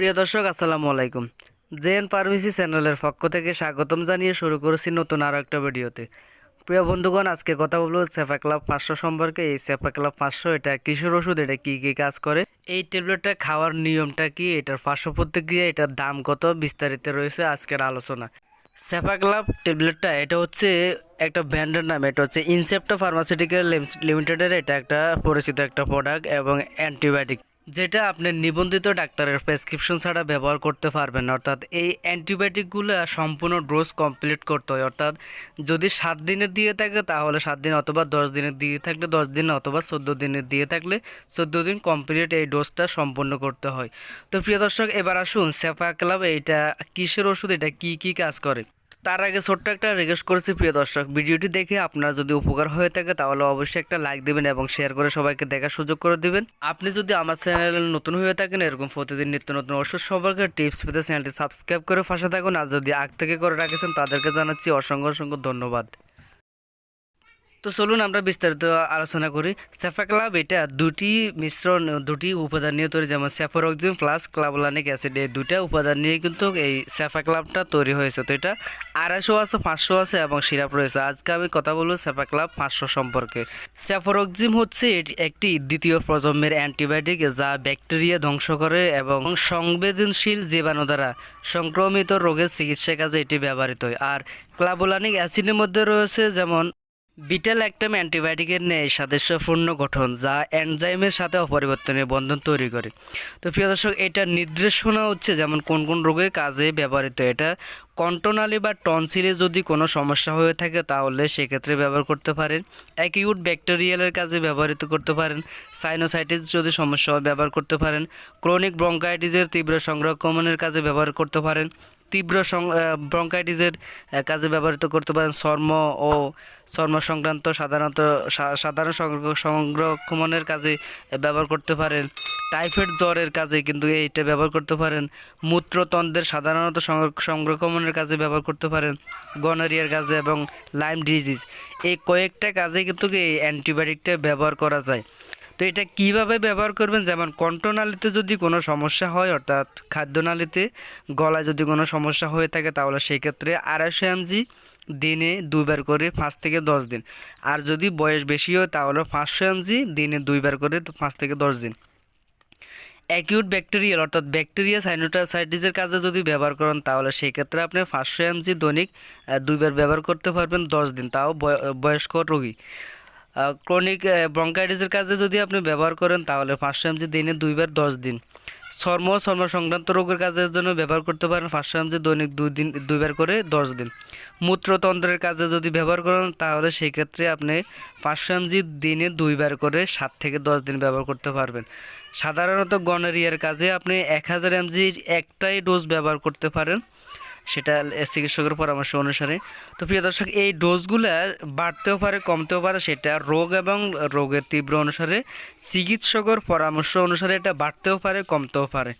প্রিয় দর্শক, আসসালামু আলাইকুম। জেএন ফার্মেসি চ্যানেলের পক্ষ থেকে স্বাগতম জানিয়ে শুরু করেছি নতুন আরও একটা ভিডিওতে। প্রিয় বন্ধুগণ, আজকে কথা বলব সেফা ক্লাব পাঁচশো সম্পর্কে। এই সেফা ক্লাব পাঁচশো, এটা কিশোর ওষুধ? এটা কী কী কাজ করে? এই ট্যাবলেটটা খাওয়ার নিয়মটা কি? এটার পার্শ্ব প্রতিক্রিয়া, এটার দাম কত? বিস্তারিত রয়েছে আজকের আলোচনা। সেফা ক্লাব ট্যাবলেটটা, এটা হচ্ছে একটা ব্র্যান্ডের নাম। এটা হচ্ছে ইনসেপ্টা ফার্মাসিউটিক্যাল লিমিটেডের এটা একটা পরিচিত একটা প্রোডাক্ট এবং অ্যান্টিবায়োটিক। যেটা আপনি নিবন্ধিত ডাক্তারের প্রেসক্রিপশন ছাড়া ব্যবহার করতে পারবেন। অর্থাৎ এই অ্যান্টিবায়োটিকগুলো সম্পূর্ণ ডোজ কমপ্লিট করতে হয়। অর্থাৎ যদি সাত দিনের দিয়ে থাকে, তাহলে সাত দিন অথবা দশ দিনের দিয়ে থাকলে দশ দিন অথবা চোদ্দ দিনের দিয়ে থাকলে চোদ্দ দিন কমপ্লিট এই ডোজটা সম্পূর্ণ করতে হয়। তো প্রিয় দর্শক, এবার আসুন সেফা ক্লাব এইটা কিসের ওষুধ? এটা কি কি কাজ করে? তার আগে ছোট্ট একটা রিকোয়েস্ট করেছি, প্রিয় দর্শক। ভিডিওটি দেখে আপনার যদি উপকার হয়ে থাকে, তাহলে অবশ্যই একটা লাইক দিবেন এবং শেয়ার করে সবাইকে দেখার সুযোগ করে দিবেন। আপনি যদি আমার চ্যানেল নতুন হয়ে থাকেন, এরকম প্রতিদিন নিত্য নতুন ওষুধ সম্পর্কে টিপস পেতে চ্যানেলটি সাবস্ক্রাইব করে পাশে থাকুন। আর যদি আগ থেকে করে রাখেছেন, তাদেরকে জানাচ্ছি অসংখ্য অসংখ্য ধন্যবাদ। তো চলুন আমরা বিস্তারিত আলোচনা করি। সেফা ক্লাব এটা দুটি মিশ্রণ দুটি উপাদান নিয়ে তৈরি, যেমন স্যাফোরক্সিম প্লাস ক্লাবলানিক অ্যাসিড। এই দুইটা উপাদান নিয়ে কিন্তু এই সেফা ক্লাবটা তৈরি হয়েছে। তো এটা আড়াইশো আছে, পাঁচশো আছে এবং সিরাপ রয়েছে। আজকে আমি কথা বলব সেফা ক্লাব পাঁচশো সম্পর্কে। স্যাফোরক্সিম হচ্ছে একটি দ্বিতীয় প্রজন্মের অ্যান্টিবায়োটিক যা ব্যাকটেরিয়া ধ্বংস করে এবং সংবেদনশীল জীবাণু দ্বারা সংক্রমিত রোগের চিকিৎসা কাজে এটি ব্যবহৃত হয়। আর ক্লাবোলানিক অ্যাসিডের মধ্যে রয়েছে যেমন বিটেল একটাম অ্যান্টিবায়োটিকের ন্যায় সাদৃশ্যপূর্ণ গঠন, যা এনজাইমের সাথে অপরিবর্তনীয় বন্ধন তৈরি করে। তো প্রিয় দর্শক এটা নির্দেশনা হচ্ছে যেমন কোন কোন রোগে কাজে ব্যবহৃত। এটা কন্টনালি বা টনসিলে যদি কোনো সমস্যা হয়ে থাকে, তাহলে সেক্ষেত্রে ব্যবহার করতে পারেন। অ্যাকিউট ব্যাকটেরিয়ালের কাজে ব্যবহৃত করতে পারেন। সাইনোসাইটিস যদি সমস্যা হয়, ব্যবহার করতে পারেন। ক্রনিক ব্রঙ্কাইটিসের তীব্র সংরক্ষণের কাজে ব্যবহার করতে পারেন। তীব্র ব্রঙ্কাইটিসের কাজে ব্যবহৃত করতে পারেন চর্ম ও চর্ম সংক্রান্ত সাধারণত সাধারণ সংর- সংরক্ষণের কাজে ব্যবহার করতে পারেন। টাইফয়েড জ্বরের কাজে কিন্তু এইটা ব্যবহার করতে পারেন। মূত্রতন্ত্রের সাধারণত সংর- সংরক্ষণের কাজে ব্যবহার করতে পারেন। গনোরিয়ার কাজে এবং লাইম ডিজিজ এই কয়েকটা কাজে কিন্তু এই অ্যান্টিবায়োটিকটা ব্যবহার করা যায়। তো এটা কীভাবে ব্যবহার করবেন? যেমন কণ্ঠনালীতে যদি কোনো সমস্যা হয়, অর্থাৎ খাদ্যনালীতে গলায় যদি কোনো সমস্যা হয়ে থাকে, তাহলে সেই ক্ষেত্রে আড়াইশো এমজি দিনে দুইবার করে পাঁচ থেকে দশ দিন। আর যদি বয়স বেশি হয়, তাহলে পাঁচশো এমজি দিনে দুইবার করে পাঁচ থেকে দশ দিন। অ্যাকিউট ব্যাকটেরিয়াল, অর্থাৎ ব্যাকটেরিয়া সাইনোটাসাইটিসের কাজে যদি ব্যবহার করেন, তাহলে সেই ক্ষেত্রে আপনি পাঁচশো এমজি দৈনিক দুইবার ব্যবহার করতে পারবেন দশ দিন। তাও বয়- বয়স্ক রোগী। ক্রনিক ব্রঙ্কাইটিসের কাজে যদি আপনি ব্যবহার করেন, তাহলে পাঁচশো এমজি দিনে দুইবার দশ দিন। চর্ম চর্ম সংক্রান্ত রোগের কাজের জন্য ব্যবহার করতে পারেন পাঁচশো এমজি দৈনিক দুই দিন, দুইবার করে দশ দিন। মূত্রতন্ত্রের কাজে যদি ব্যবহার করেন, তাহলে সেই ক্ষেত্রে আপনি পাঁচশো এমজি দিনে দুইবার করে সাত থেকে দশ দিন ব্যবহার করতে পারবেন। সাধারণত গনেরিয়ার কাজে আপনি এক হাজার এমজি একটাই ডোজ ব্যবহার করতে পারেন। সেটা চিকিৎসকের পরামর্শ অনুসারে। তো প্রিয় দর্শক, এই ডোজগুলো বাড়তেও পারে, কমতেও পারে, সেটা রোগ এবং রোগের তীব্র অনুসারে। চিকিৎসকের পরামর্শ অনুসারে এটা বাড়তেও পারে, কমতেও পারে।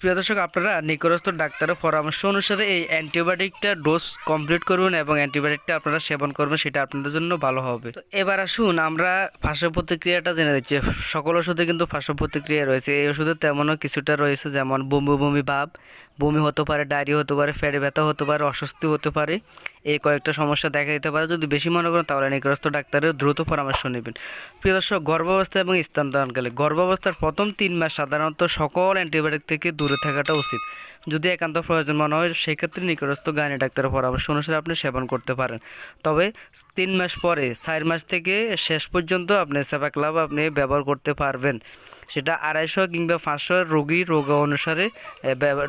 প্রিয় দর্শক, আপনারা নিকটস্থ ডাক্তারের পরামর্শ অনুসারে এই অ্যান্টিবায়োটিকটা ডোজ কমপ্লিট করুন এবং অ্যান্টিবায়োটিকটা আপনারা সেবন করবেন, সেটা আপনাদের জন্য ভালো হবে। তো এবার আসুন, আমরা পার্শ্ব প্রতিক্রিয়াটা জেনে দিচ্ছি সকল ওষুধে কিন্তু পার্শ্ব প্রতিক্রিয়া রয়েছে। এই ওষুধে তেমনও কিছুটা রয়েছে, যেমন বমি বমি ভাব, বমি হতে পারে, ডায়রিয়া হতে পারে, ফ্যাটে ব্যথা হতে পারে, অস্বস্তি হতে পারে। এই কয়েকটা সমস্যা দেখা দিতে পারে। যদি বেশি মনে করেন, তাহলে নিকটস্থ ডাক্তারের দ্রুত পরামর্শ নেবেন। প্রিয় দর্শক, গর্ভাবস্থা এবং স্থানান্তরকালে গর্ভাবস্থার প্রথম তিন মাস সাধারণত সকল অ্যান্টিবায়োটিক থেকে দূরে থাকাটা উচিত। যদি একান্ত প্রয়োজন মনে হয়, সেক্ষেত্রে নিকটস্থ গাইনি ডাক্তারের পরামর্শ অনুসারে আপনি সেবন করতে পারেন। তবে তিন মাস পরে, চার মাস থেকে শেষ পর্যন্ত আপনি সেবা ক্লাব আপনি ব্যবহার করতে পারবেন। সেটা আড়াইশো কিংবা পাঁচশো রোগী রোগ অনুসারে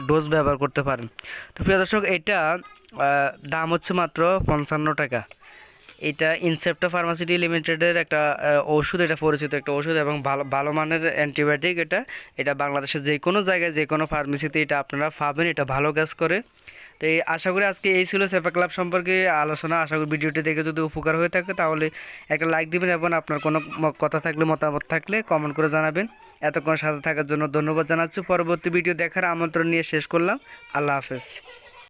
ডোজ ব্যবহার করতে পারেন। তো প্রিয় দর্শক, এটা দাম হচ্ছে মাত্র পঞ্চান্ন টাকা। এটা ইনসেপ্টা ফার্মাসিটি লিমিটেডের একটা ওষুধ, এটা পরিচিত একটা ওষুধ এবং ভালো ভালো মানের অ্যান্টিবায়োটিক এটা। এটা বাংলাদেশের যে কোনো জায়গায়, যে কোনো ফার্মেসিতে এটা আপনারা পাবেন, এটা ভালো কাজ করে। তো এই, আশা করি আজকে এই ছিল সেপা ক্লাব সম্পর্কে আলোচনা। আশা করি ভিডিওটি দেখে যদি উপকার হয়ে থাকে, তাহলে একটা লাইক দিবেন এবং আপনার কোনো কথা থাকলে, মতামত থাকলে কমেন্ট করে জানাবেন। এতক্ষণ সাথে থাকার জন্য ধন্যবাদ জানাচ্ছি। পরবর্তী ভিডিও দেখার আমন্ত্রণ নিয়ে শেষ করলাম। আল্লাহ হাফেজ।